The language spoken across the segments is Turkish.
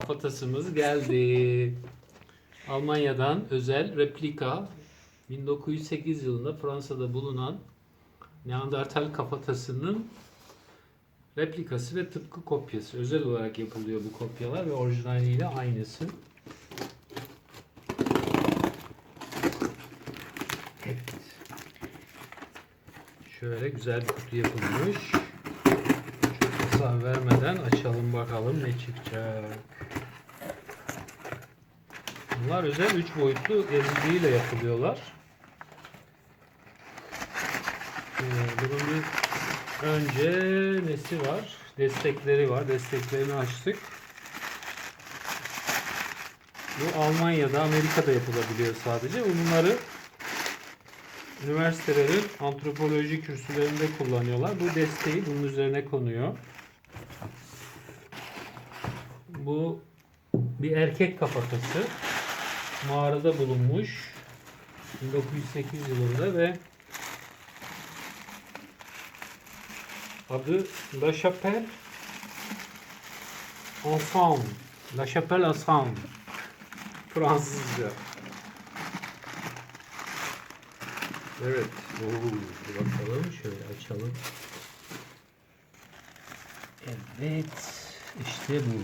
Kafatasımız geldi. Almanya'dan özel replika 1908 yılında Fransa'da bulunan Neandertal kafatasının replikası ve tıpkı kopyası. Özel olarak yapılıyor bu kopyalar ve orijinaliyle aynısı. Evet. Şöyle güzel bir kutu yapılmış. Hasar vermeden açalım bakalım ne çıkacak. Bunlar özel 3 boyutlu eziciyle yapılıyorlar. Ee, bunun bir önce nesi var? Destekleri var. Desteklerini açtık. Bu Almanya'da, Amerika'da yapılabiliyor sadece. Bunları üniversitelerin antropoloji kürsülerinde kullanıyorlar. Bu desteği bunun üzerine konuyor. Bu bir erkek kafatası. Mağarada bulunmuş. 1908 yılında ve adı La Chapelle Ensemble. La Chapelle Ensemble. Fransızca. Evet. Oo, bakalım. Şöyle açalım. Evet. İşte bu.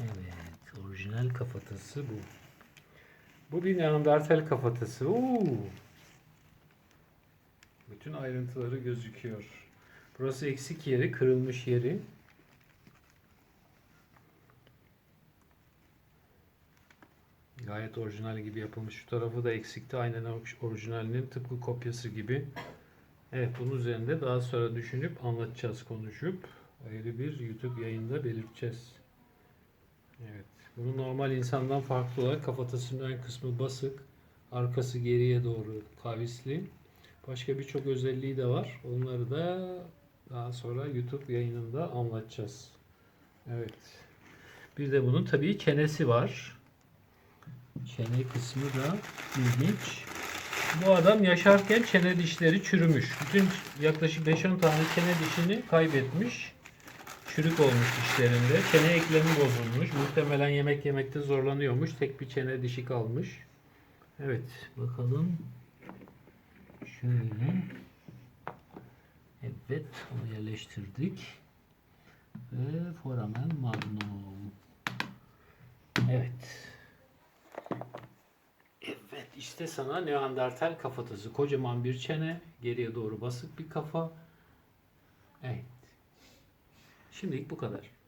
Evet. Orijinal kafatası bu. Bu bir Neandertal kafatası. Oo. Bütün ayrıntıları gözüküyor. Burası eksik yeri, kırılmış yeri. Gayet orijinal gibi yapılmış. Şu tarafı da eksikti. Aynen orijinalinin tıpkı kopyası gibi. Evet bunun üzerinde daha sonra düşünüp anlatacağız konuşup. Ayrı bir YouTube yayında belirteceğiz. Evet. Bunu normal insandan farklı olarak kafatasının ön kısmı basık. Arkası geriye doğru kavisli. Başka birçok özelliği de var. Onları da daha sonra YouTube yayınında anlatacağız. Evet. Bir de bunun tabii çenesi var. Çene kısmı da ilginç. Bu adam yaşarken çene dişleri çürümüş. Bütün yaklaşık 5-10 tane çene dişini kaybetmiş. Çürük olmuş dişlerinde. Çene eklemi bozulmuş. Muhtemelen yemek yemekte zorlanıyormuş. Tek bir çene dişi kalmış. Evet. Bakalım. Şöyle. Evet. Onu yerleştirdik. Ve foramen magnum. Evet. Evet işte sana Neandertal kafatası. Kocaman bir çene, geriye doğru basık bir kafa. Evet. Şimdilik bu kadar.